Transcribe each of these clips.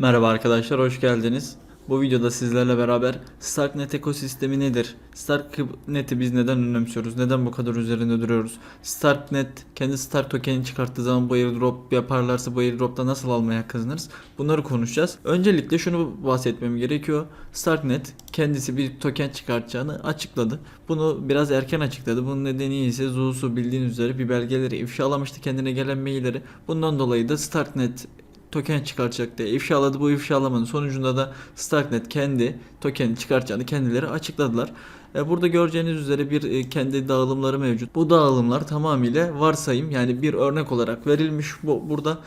Merhaba arkadaşlar, hoş geldiniz. Bu videoda sizlerle beraber Starknet ekosistemi nedir? Starknet'i biz neden önemsiyoruz? Neden bu kadar üzerinde duruyoruz? Starknet kendi Stark tokenini çıkarttığı zaman bu airdrop yaparlarsa bu airdropta nasıl almaya kazanırız? Bunları konuşacağız. Öncelikle şunu bahsetmem gerekiyor. Starknet kendisi bir token çıkartacağını açıkladı. Bunu biraz erken açıkladı. Bunun nedeni ise Zusu bildiğiniz üzere bir belgeleri ifşalamıştı kendine gelen mailleri. Bundan dolayı da Starknet token çıkartacak diye ifşaladı. Bu ifşalamanın sonucunda da Starknet kendi token çıkartacağını kendileri açıkladılar. E, Burada göreceğiniz üzere bir e, kendi dağılımları mevcut. Bu dağılımlar tamamıyla varsayım yani bir örnek olarak verilmiş. Bu burada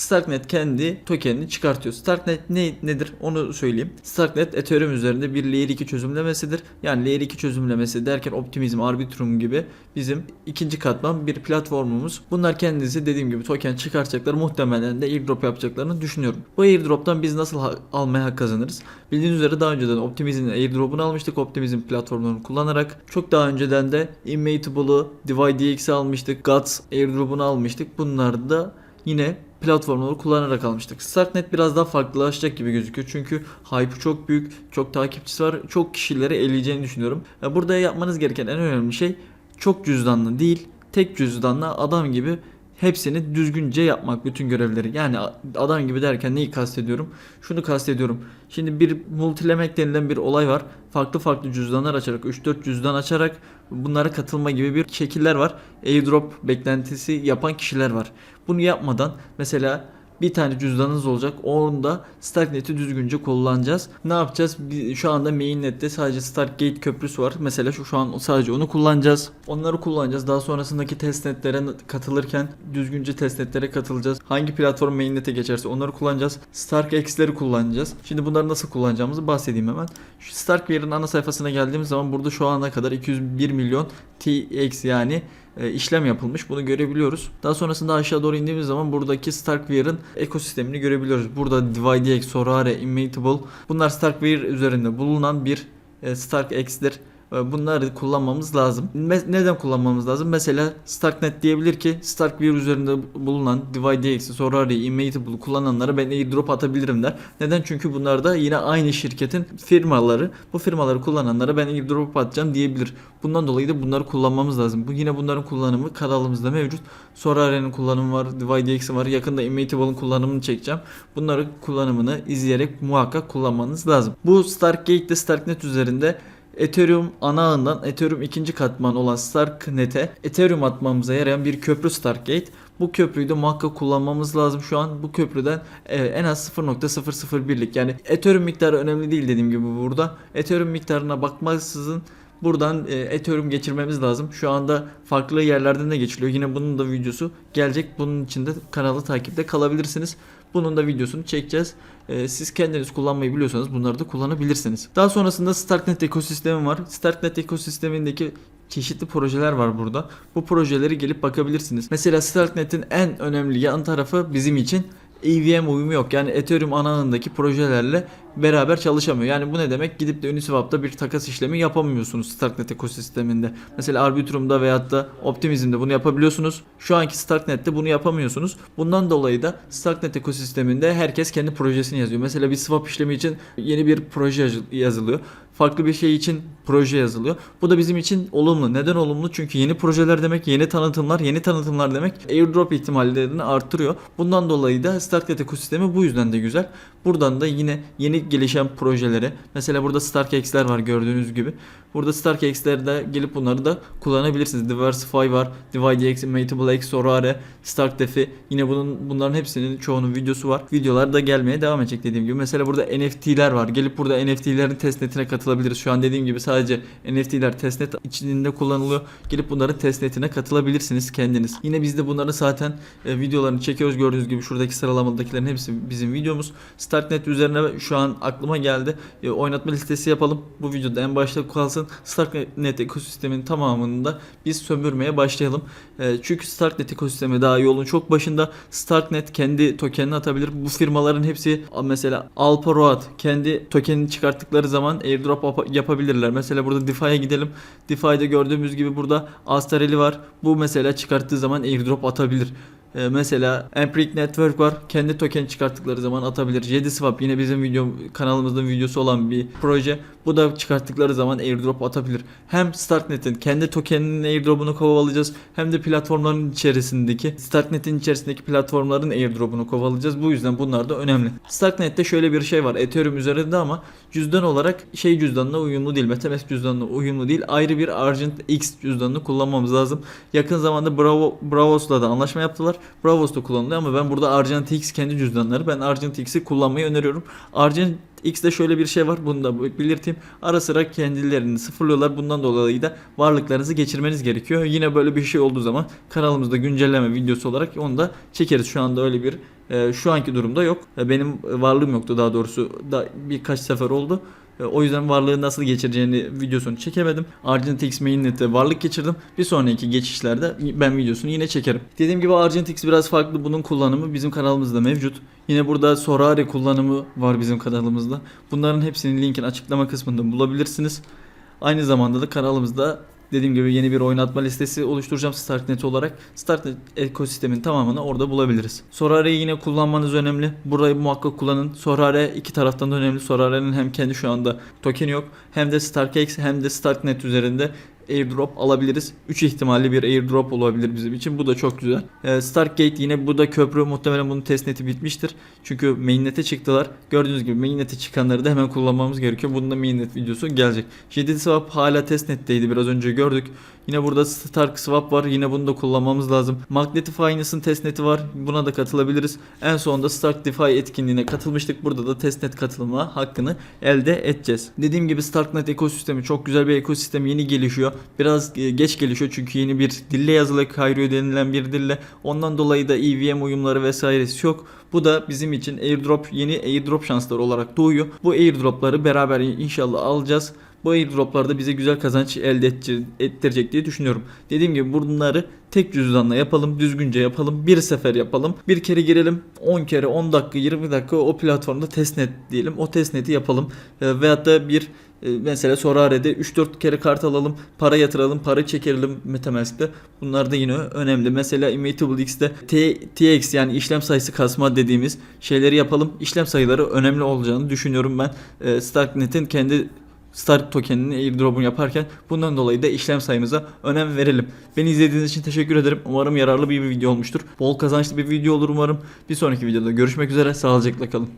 Starknet kendi tokenini çıkartıyor. Starknet ne nedir onu söyleyeyim. Starknet Ethereum üzerinde bir Layer 2 çözümlemesidir. Yani Layer 2 çözümlemesi derken Optimism, Arbitrum gibi bizim ikinci katman bir platformumuz. Bunlar kendisi dediğim gibi token çıkartacaklar. Muhtemelen de airdrop yapacaklarını düşünüyorum. Bu airdroptan biz nasıl ha- almaya hak kazanırız? Bildiğiniz üzere daha önceden Optimism'in airdrop'unu almıştık. Optimism platformlarını kullanarak. Çok daha önceden de Immatable'ı, DivideX'i almıştık. Guts airdrop'unu almıştık. Bunlar da yine platformları kullanarak almıştık. Starknet biraz daha farklılaşacak gibi gözüküyor. Çünkü hype çok büyük, çok takipçisi var, çok kişileri eleyeceğini düşünüyorum. Burada yapmanız gereken en önemli şey çok cüzdanlı değil, tek cüzdanla adam gibi hepsini düzgünce yapmak bütün görevleri. Yani adam gibi derken neyi kastediyorum? Şunu kastediyorum. Şimdi bir multilemek denilen bir olay var. Farklı farklı cüzdanlar açarak 3-4 cüzdan açarak bunlara katılma gibi bir şekiller var. Airdrop beklentisi yapan kişiler var. Bunu yapmadan mesela bir tane cüzdanınız olacak. Onda Starknet'i düzgünce kullanacağız. Ne yapacağız? Şu anda mainnet'te sadece Stargate köprüsü var. Mesela şu, şu an sadece onu kullanacağız. Onları kullanacağız. Daha sonrasındaki testnetlere katılırken düzgünce testnetlere katılacağız. Hangi platform mainnet'e geçerse onları kullanacağız. StarkX'leri kullanacağız. Şimdi bunları nasıl kullanacağımızı bahsedeyim hemen. Şu Starkware'ın ana sayfasına geldiğimiz zaman burada şu ana kadar 201 milyon TX yani işlem yapılmış. Bunu görebiliyoruz. Daha sonrasında aşağı doğru indiğimiz zaman buradaki Starkware'ın ekosistemini görebiliyoruz. Burada DivideX, Sorare, Immutable bunlar Starkware üzerinde bulunan bir e, StarkX'dir. E, Bunları kullanmamız lazım. Neden kullanmamız lazım? Mesela Starknet diyebilir ki Starkware üzerinde bulunan DivideX'i, Sorare'yi, Immutable'ı kullananlara ben airdrop atabilirim der. Neden? Çünkü bunlar da yine aynı şirketin firmaları. Bu firmaları kullananlara ben airdrop atacağım diyebilir. Bundan dolayı da bunları kullanmamız lazım. Bu yine bunların kullanımı kanalımızda mevcut. Sorare'nin kullanımı var, DivideX'in var. Yakında Immutable'ın kullanımını çekeceğim. Bunların kullanımını izleyerek muhakkak kullanmanız lazım. Bu Stargate'de Starknet üzerinde Ethereum ana ağından Ethereum ikinci katman olan Starknet'e Ethereum atmamıza yarayan bir köprü Stargate. Bu köprüyü de muhakkak kullanmamız lazım şu an. Bu köprüden e, en az 0.001'lik yani Ethereum miktarı önemli değil dediğim gibi burada. Ethereum miktarına bakmaksızın buradan e, Ethereum geçirmemiz lazım. Şu anda farklı yerlerden de geçiliyor. Yine bunun da videosu gelecek. Bunun için de kanalı takipte kalabilirsiniz. Bunun da videosunu çekeceğiz. Ee, siz kendiniz kullanmayı biliyorsanız bunları da kullanabilirsiniz. Daha sonrasında Starknet ekosistemi var. Starknet ekosistemindeki çeşitli projeler var burada. Bu projeleri gelip bakabilirsiniz. Mesela Starknet'in en önemli yan tarafı bizim için EVM uyumu yok. Yani Ethereum ana ağındaki projelerle beraber çalışamıyor. Yani bu ne demek? Gidip de Uniswap'ta bir takas işlemi yapamıyorsunuz Starknet ekosisteminde. Mesela Arbitrum'da veyahut da Optimism'de bunu yapabiliyorsunuz. Şu anki Starknet'te bunu yapamıyorsunuz. Bundan dolayı da Starknet ekosisteminde herkes kendi projesini yazıyor. Mesela bir swap işlemi için yeni bir proje yaz- yazılıyor. Farklı bir şey için proje yazılıyor. Bu da bizim için olumlu. Neden olumlu? Çünkü yeni projeler demek, yeni tanıtımlar, yeni tanıtımlar demek airdrop ihtimallerini artırıyor. Bundan dolayı da Starknet ekosistemi bu yüzden de güzel. Buradan da yine yeni gelişen projelere mesela burada StarkX'ler var gördüğünüz gibi. Burada StarkX'lerde gelip bunları da kullanabilirsiniz. Diversify var, DivideX, Immutable X, Sorare, StarkDefi. Yine bunun bunların hepsinin çoğunun videosu var. Videolar da gelmeye devam edecek dediğim gibi. Mesela burada NFT'ler var. Gelip burada NFT'lerin testnetine katılabiliriz. Şu an dediğim gibi sadece NFT'ler testnet içinde kullanılıyor. Gelip bunların testnetine katılabilirsiniz kendiniz. Yine biz de bunların zaten e, videolarını çekiyoruz. Gördüğünüz gibi şuradaki sıralamadakilerin hepsi bizim videomuz. Starknet üzerine şu an aklıma geldi. E, oynatma listesi yapalım. Bu videoda en başta kalsın. Starknet ekosistemin tamamını da biz sömürmeye başlayalım. E, çünkü Starknet ekosistemi daha yolun çok başında. Starknet kendi tokenini atabilir. Bu firmaların hepsi mesela Alpa Road kendi tokenini çıkarttıkları zaman airdrop yap- yapabilirler. Mesela burada DeFi'ye gidelim. DeFi'de gördüğümüz gibi burada Astareli var. Bu mesela çıkarttığı zaman airdrop atabilir. Ee, mesela Ampric Network var. Kendi token çıkarttıkları zaman atabilir. JediSwap yine bizim video kanalımızın videosu olan bir proje. Bu da çıkarttıkları zaman airdrop atabilir. Hem Starknet'in kendi tokeninin airdrop'unu kovalayacağız hem de platformların içerisindeki Starknet'in içerisindeki platformların airdrop'unu kovalayacağız. Bu yüzden bunlar da önemli. Starknet'te şöyle bir şey var. Ethereum üzerinde ama cüzdan olarak şey cüzdanına uyumlu değil. MetaMask cüzdanına uyumlu değil. Ayrı bir Argent X cüzdanını kullanmamız lazım. Yakın zamanda Bravo, Bravos'la da anlaşma yaptılar. Bravos da kullanılıyor ama ben burada Argent X kendi cüzdanları. Ben Argent X'i kullanmayı öneriyorum. Argent X'de şöyle bir şey var. Bunu da belirteyim. Ara sıra kendilerini sıfırlıyorlar. Bundan dolayı da varlıklarınızı geçirmeniz gerekiyor. Yine böyle bir şey olduğu zaman kanalımızda güncelleme videosu olarak onu da çekeriz. Şu anda öyle bir e, şu anki durumda yok. E, Benim varlığım yoktu daha doğrusu. Da birkaç sefer oldu. E, O yüzden varlığı nasıl geçireceğini videosunu çekemedim. Argentix Mainnet'te varlık geçirdim. Bir sonraki geçişlerde ben videosunu yine çekerim. Dediğim gibi Argentix biraz farklı. Bunun kullanımı bizim kanalımızda mevcut. Yine burada Sorare kullanımı var bizim kanalımızda. Bunların hepsinin linkini açıklama kısmında bulabilirsiniz. Aynı zamanda da kanalımızda dediğim gibi yeni bir oynatma listesi oluşturacağım Starknet olarak. Starknet ekosistemin tamamını orada bulabiliriz. Sorare'yi yine kullanmanız önemli. Burayı muhakkak kullanın. Sorare iki taraftan da önemli. Sorare'nin hem kendi şu anda tokeni yok hem de StarkX hem de Starknet üzerinde airdrop alabiliriz. 3 ihtimalli bir airdrop olabilir bizim için. Bu da çok güzel. Ee, Stargate yine bu da köprü. Muhtemelen bunun testneti bitmiştir. Çünkü mainnet'e çıktılar. Gördüğünüz gibi mainnet'e çıkanları da hemen kullanmamız gerekiyor. Bunun da mainnet videosu gelecek. JDSwap hala testnetteydi. Biraz önce gördük. Yine burada Stark Swap var. Yine bunu da kullanmamız lazım. Magnetify'nın testneti var. Buna da katılabiliriz. En sonunda Stark DeFi etkinliğine katılmıştık. Burada da testnet katılma hakkını elde edeceğiz. Dediğim gibi Starknet ekosistemi çok güzel bir ekosistem. Yeni gelişiyor. Biraz e, geç gelişiyor çünkü yeni bir dille yazılı Kyrio denilen bir dille. Ondan dolayı da EVM uyumları vesairesi yok. Bu da bizim için airdrop yeni airdrop şansları olarak doğuyor. Bu airdropları beraber inşallah alacağız. Bu airdroplar da bize güzel kazanç elde ettir- ettirecek diye düşünüyorum. Dediğim gibi bunları tek cüzdanla yapalım, düzgünce yapalım, bir sefer yapalım. Bir kere girelim, 10 kere, 10 dakika, 20 dakika o platformda testnet diyelim. O testneti yapalım. E, veyahut da bir e, mesela Sorare'de 3-4 kere kart alalım, para yatıralım, para çekelim Metamask'te. Bunlar da yine önemli. Mesela Immutable X'te T- TX yani işlem sayısı kasma dediğimiz şeyleri yapalım. İşlem sayıları önemli olacağını düşünüyorum ben. E, Starknet'in kendi Stark tokeninin airdrop'unu yaparken bundan dolayı da işlem sayımıza önem verelim. Beni izlediğiniz için teşekkür ederim. Umarım yararlı bir video olmuştur. Bol kazançlı bir video olur umarım. Bir sonraki videoda görüşmek üzere. Sağlıcakla kalın.